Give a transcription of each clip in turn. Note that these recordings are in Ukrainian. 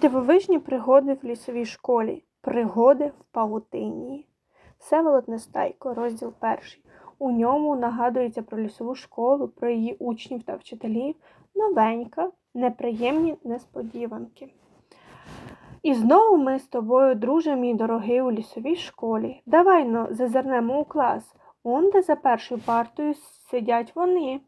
Дивовижні пригоди в лісовій школі. Пригоди в павутині. Всеволод Нестайко, розділ перший. У ньому нагадується про лісову школу, про її учнів та вчителів. Новенька, неприємні несподіванки. І знову ми з тобою, друже мій дорогий, у лісовій школі. Давай но зазирнемо у клас. Он де за першою партою сидять вони.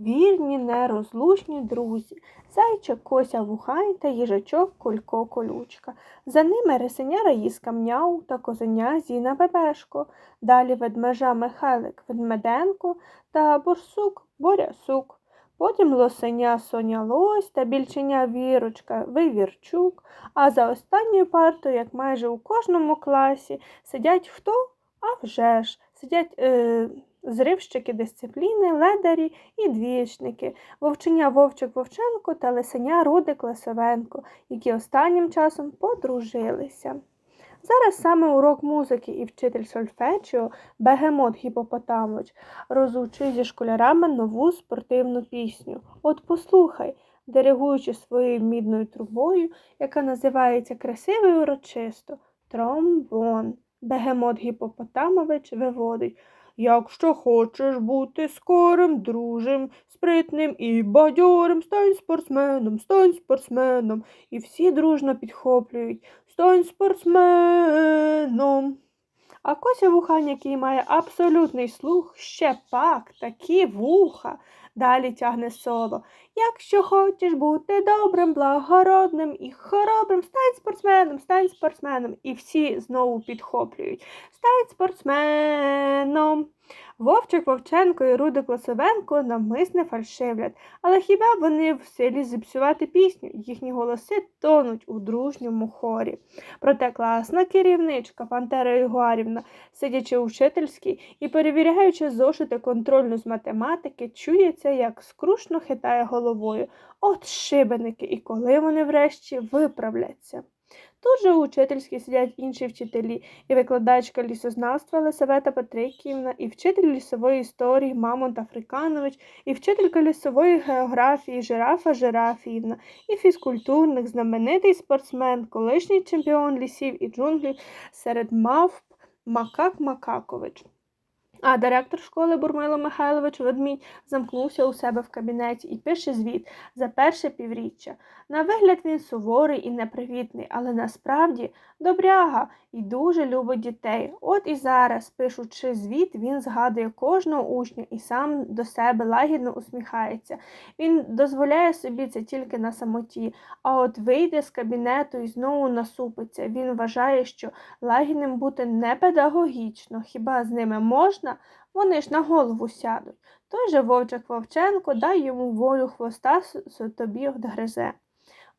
Вірні, нерозлучні друзі. Зайчик Кося Вухай та їжачок Колько Колючка. За ними рисеня Раїска Мняу та козеня Зіна Бебешко. Далі ведмежа Михайлик Ведмеденко та борсук Борясук. Потім лосеня Соня Лось та більченя Вірочка Вивірчук. А за останньою партою, як майже у кожному класі, сидять хто? А вже ж, сидять е, зривщики дисципліни, ледарі і двічники, вовченя Вовчик Вовченко та лисеня Рудик Лисовенко, які останнім часом подружилися. Зараз саме урок музики і вчитель сольфеджіо Бегемот Гіпопотамович розучує зі школярами нову спортивну пісню. От послухай, диригуючи своєю мідною трубою, яка називається красиво і урочисто тромбон. Бегемот Гіпопотамович виводить. Якщо хочеш бути скорим, дружим, спритним і бадьорим, стань спортсменом, стань спортсменом. І всі дружно підхоплюють Стань спортсменом. А Кося Вухань, який має абсолютний слух, ще пак, такі вуха. Далі тягне соло. Якщо хочеш бути добрим, благородним і хоробрим, стань спортсменом, стань спортсменом. І всі знову підхоплюють. Стань спортсменом. Вовчик Вовченко і Рудик Лосовенко навмисне фальшивлять, але хіба вони в силі зіпсувати пісню? Їхні голоси тонуть у дружньому хорі. Проте класна керівничка Пантера Ігуарівна, сидячи у вчительській і перевіряючи зошити контрольну з математики, чується, як скрушно хитає головою. От шибеники, і коли вони врешті виправляться. Тут же у учительській сидять інші вчителі, і викладачка лісознавства Лисавета Патриківна, і вчитель лісової історії Мамонт Африканович, і вчителька лісової географії Жирафа Жирафіївна, і фізкультурник, знаменитий спортсмен, колишній чемпіон лісів і джунглів серед мавп Макак Макакович. А директор школи Бурмило Михайлович Ведмідь замкнувся у себе в кабінеті і пише звіт за перше півріччя. На вигляд він суворий і непривітний, але насправді добряга і дуже любить дітей. От і зараз, пишучи звіт, він згадує кожного учня і сам до себе лагідно усміхається. Він дозволяє собі це тільки на самоті, а от вийде з кабінету і знову насупиться. Він вважає, що лагідним бути не педагогічно, хіба з ними можна? Вони ж на голову сядуть. Той же Вовчик Вовченко дай йому волю хвоста тобі одгризе.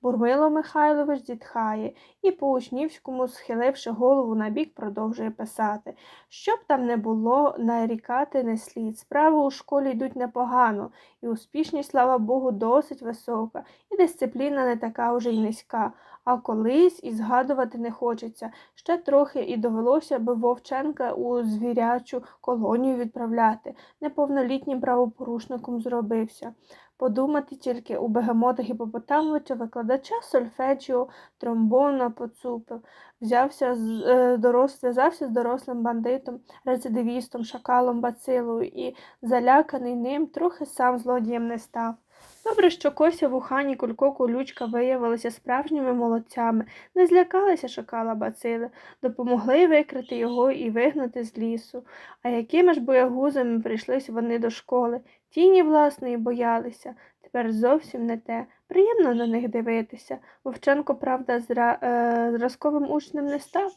Бурмило Михайлович зітхає і по учнівському, схиливши голову набік, продовжує писати. Щоб там не було, нарікати не слід. Справи у школі йдуть непогано, і успішність, слава Богу, досить висока, і дисципліна не така вже й низька. А колись і згадувати не хочеться. Ще трохи і довелося би Вовченка у звірячу колонію відправляти. Неповнолітнім правопорушником зробився. Подумати тільки у бегемота Гіпопотамовича викладача сольфеджіо, тромбона поцупив, взявся з е, дорос, зв'язався з дорослим бандитом, рецидивістом, шакалом бацилою і, заляканий ним, трохи сам злодієм не став. Добре, що Кося Вухані, Кулько, Колючка виявилися справжніми молодцями, не злякалися шакала бацили, допомогли викрити його і вигнати з лісу. А якими ж боягузами прийшлись вони до школи? Тіні власної боялися. Тепер зовсім не те. Приємно на них дивитися. Вовченко, правда, зра... е... зразковим учнем не став.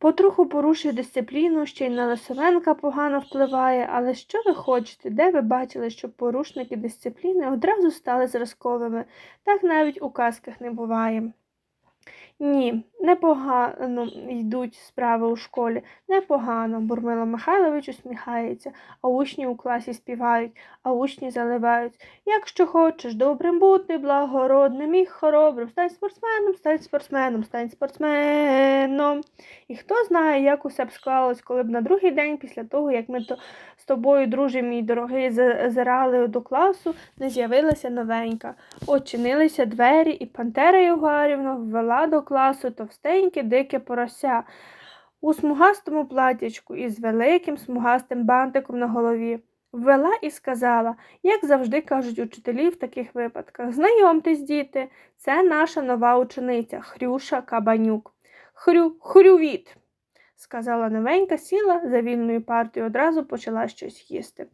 Потроху порушує дисципліну, ще й на Лисовенка погано впливає, але що ви хочете, де ви бачили, щоб порушники дисципліни одразу стали зразковими? Так навіть у казках не буває. Ні, Непогано йдуть справи у школі, непогано, Бурмило Михайлович усміхається, а учні у класі співають, а учні заливають. Якщо хочеш добрим бути, благородним і хоробрим, стань спортсменом, стань спортсменом, стань спортсменом. І хто знає, як усе б склалось, коли б на другий день після того, як ми то з тобою, друже мій дорогий, зазирали до класу, не з'явилася новенька. Очинилися двері, і Пантера Євгарівна ввела до класу товстеньке дике порося у смугастому платячку із великим смугастим бантиком на голові. Ввела і сказала, як завжди кажуть учителі в таких випадках Знайомтесь, діти, це наша нова учениця Хрюша Кабанюк. Хрю, хрювіт, сказала новенька, сіла за вільною партою, одразу почала щось їсти.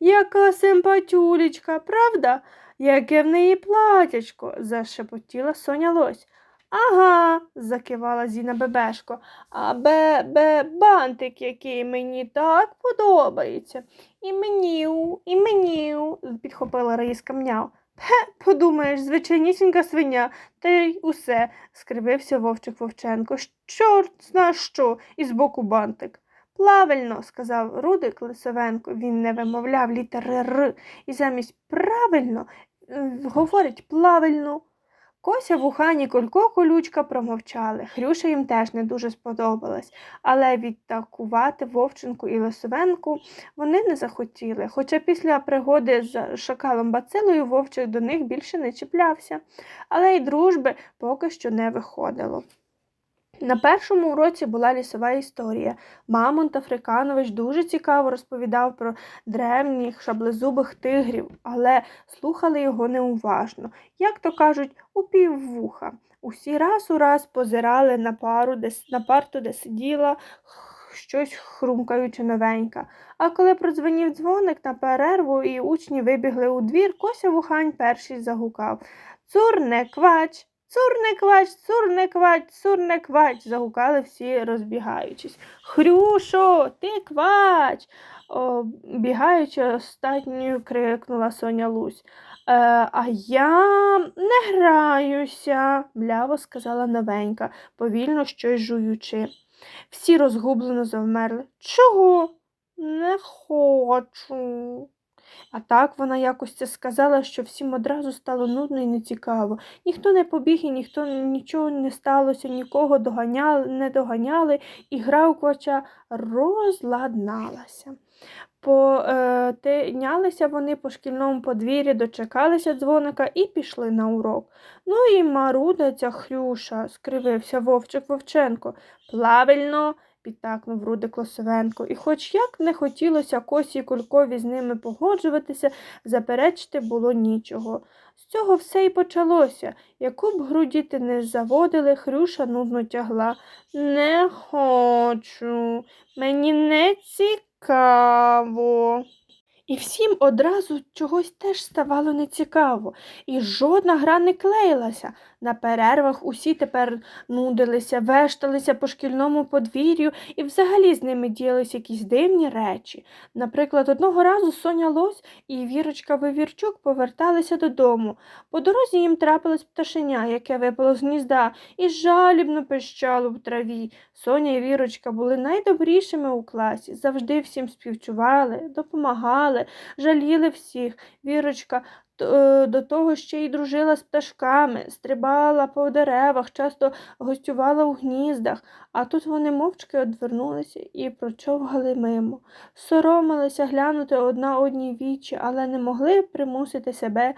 Яка симпатюлічка, правда? Яке в неї платячко, зашепотіла Соня Лось. Ага, закивала Зіна Бебешко, а бе бе бантик, який мені так подобається. І меню, і меню, підхопила Раїска мняв. Пе, подумаєш, звичайнісінька свиня, та й усе, скривився вовчик Вовченко. Чорт зна що, і збоку бантик. Плавильно, сказав Рудик Лисовенко, він не вимовляв літери Р, і замість правильно е, говорить плавильно. Кося, вухані, Колько, колючка промовчали. Хрюша їм теж не дуже сподобалась, але відтакувати Вовченку і Лисовенку вони не захотіли, хоча після пригоди з шакалом Бацилою Вовчик до них більше не чіплявся, але й дружби поки що не виходило. На першому уроці була лісова історія. Мамонт Африканович дуже цікаво розповідав про древніх шаблезубих тигрів, але слухали його неуважно, як то кажуть, у піввуха. Усі раз у раз позирали на пару, де, на парту, де сиділа щось хрумкаючи новенька. А коли продзвонів дзвоник на перерву і учні вибігли у двір, Кося Вухань перший загукав Цур не квач. Цур не квач, цур не квач, цур не квач, загукали всі, розбігаючись. Хрюшо, ти квач. Бігаючи останньою крикнула Соня Лусь. Е, а я не граюся, мляво сказала новенька, повільно щось жуючи. Всі розгублено завмерли. Чого? Не хочу. А так вона якось це сказала, що всім одразу стало нудно і нецікаво. Ніхто не побіг і ніхто нічого не сталося, нікого доганяли, не доганяли, і гра у квача розладналася. Потинялися вони по шкільному подвір'ї, дочекалися дзвоника і пішли на урок. Ну і Маруда ця Хрюша, скривився Вовчик Вовченко. Правильно підтакнув Рудик Лосовенко, і хоч як не хотілося косі і кулькові з ними погоджуватися, заперечити було нічого. З цього все й почалося. Яку б гру діти не заводили, Хрюша нудно тягла. Не хочу, мені не цікаво. І всім одразу чогось теж ставало нецікаво, і жодна гра не клеїлася. На перервах усі тепер нудилися, вешталися по шкільному подвір'ю і взагалі з ними діялися якісь дивні речі. Наприклад, одного разу Соня Лось і Вірочка Вивірчук поверталися додому. По дорозі їм трапилось пташеня, яке випало з гнізда, і жалібно пищало в траві. Соня і Вірочка були найдобрішими у класі, завжди всім співчували, допомагали, жаліли всіх. Вірочка Е, до того ще й дружила з пташками, стрибала по деревах, часто гостювала у гніздах, а тут вони мовчки одвернулися і прочовгали мимо. Соромилися глянути одна одній вічі, але не могли примусити себе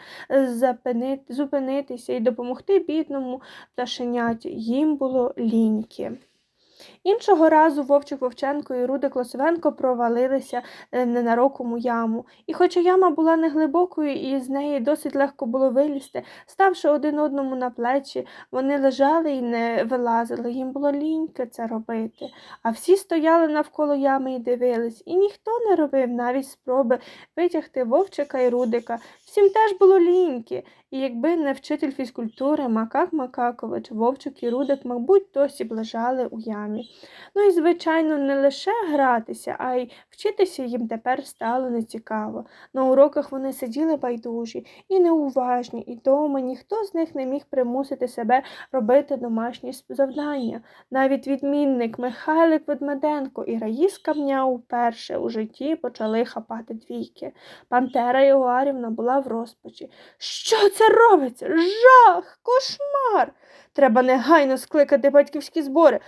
зупинитися і допомогти бідному пташеняті. Їм було ліньки. Іншого разу Вовчик Вовченко і Рудик Лосовенко провалилися е, ненароком у яму. І хоча яма була неглибокою і з неї досить легко було вилізти, ставши один одному на плечі, вони лежали і не вилазили. Їм було ліньке це робити. А всі стояли навколо ями і дивились, і ніхто не робив навіть спроби витягти Вовчика і Рудика. Всім теж було ліньки. І якби не вчитель фізкультури Макак Макакович, Вовчик і Рудик, мабуть, досі б лежали у ямі. Самі. Ну і, звичайно, не лише гратися, а й вчитися їм тепер стало нецікаво. На уроках вони сиділи байдужі і неуважні, і дома ніхто з них не міг примусити себе робити домашні завдання. Навіть відмінник Михайлик Ведмеденко і Раїска Мня уперше у житті почали хапати двійки. Пантера Єгуарівна була в розпачі. Що це робиться? Жах, кошмар. Треба негайно скликати батьківські збори.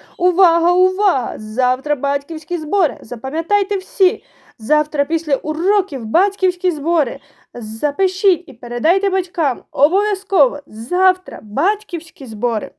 Увага, увага! Завтра батьківські збори. Запам'ятайте всі. Завтра після уроків батьківські збори. Запишіть і передайте батькам. Обов'язково завтра батьківські збори.